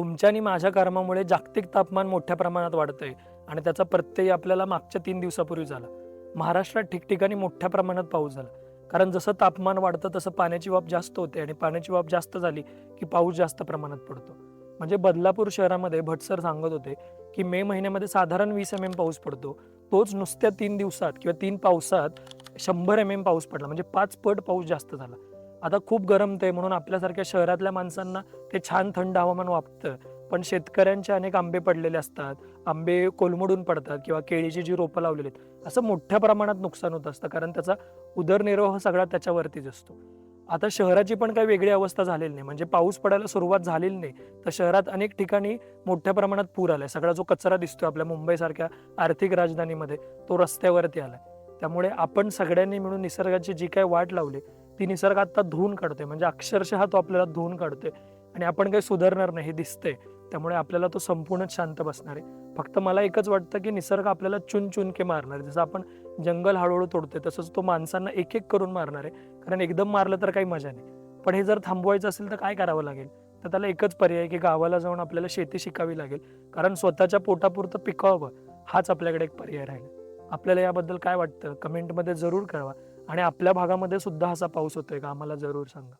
तुमच्या आणि माझ्या कर्मामुळे जागतिक तापमान मोठ्या प्रमाणात वाढतंय आणि त्याचा प्रत्यय आपल्याला मागच्या तीन दिवसापूर्वी झाला. महाराष्ट्रात ठिकठिकाणी मोठ्या प्रमाणात पाऊस झाला. कारण जसं तापमान वाढतं तसं पाण्याची वाफ जास्त होते आणि पाण्याची वाफ जास्त झाली की पाऊस जास्त प्रमाणात पडतो. म्हणजे बदलापूर शहरामध्ये भटसर सांगत होते की मे महिन्यामध्ये साधारण वीस एम एम पाऊस पडतो. तोच नुसत्या तीन दिवसात किंवा तीन पावसात शंभर एम एम पाऊस पडला. म्हणजे पाच पट पाऊस जास्त झाला. आता खूप गरम ते म्हणून आपल्यासारख्या शहरातल्या माणसांना ते छान थंड हवामान वाटतं पण शेतकऱ्यांचे अनेक आंबे पडलेले असतात. आंबे कोलमडून पडतात किंवा केळीची जी रोपं लावलेली आहेत. असं मोठ्या प्रमाणात नुकसान होत असतं. कारण त्याचा उदरनिर्वाह सगळा त्याच्यावरतीच असतो. आता शहराची पण काही वेगळी अवस्था झालेली नाही. म्हणजे पाऊस पडायला सुरुवात झालेली नाही. तर शहरात अनेक ठिकाणी मोठ्या प्रमाणात पूर आलाय. सगळा जो कचरा दिसतोय आपल्या मुंबईसारख्या आर्थिक राजधानीमध्ये तो रस्त्यावरती आलाय. त्यामुळे आपण सगळ्यांनी मिळून निसर्गाची जी काही वाट लावली ती निसर्ग आता धुवून काढतोय. म्हणजे अक्षरशः तो आपल्याला धुवून काढतोय. आणि आपण काही सुधारणार नाही हे दिसतंय. त्यामुळे आपल्याला तो संपूर्णच शांत बसणार आहे. फक्त मला एकच वाटतं की निसर्ग आपल्याला चुन चुनके मारणार आहे. जसं आपण जंगल हळूहळू तोडतोय तसंच तो माणसांना एक एक करून मारणार आहे. कारण एकदम मारलं तर काही मजा नाही. पण हे जर थांबवायचं असेल तर काय करावं लागेल? तर त्याला एकच पर्याय की गावाला जाऊन आपल्याला शेती शिकावी लागेल. कारण स्वतःच्या पोटापुरतं पिकावं हाच आपल्याकडे एक पर्याय राहील. आपल्याला याबद्दल काय वाटतं? कमेंटमध्ये जरूर कळवा. आणि आपल्या भागामध्ये सुद्धा असा पाऊस होतोय का? आम्हाला जरूर सांगा.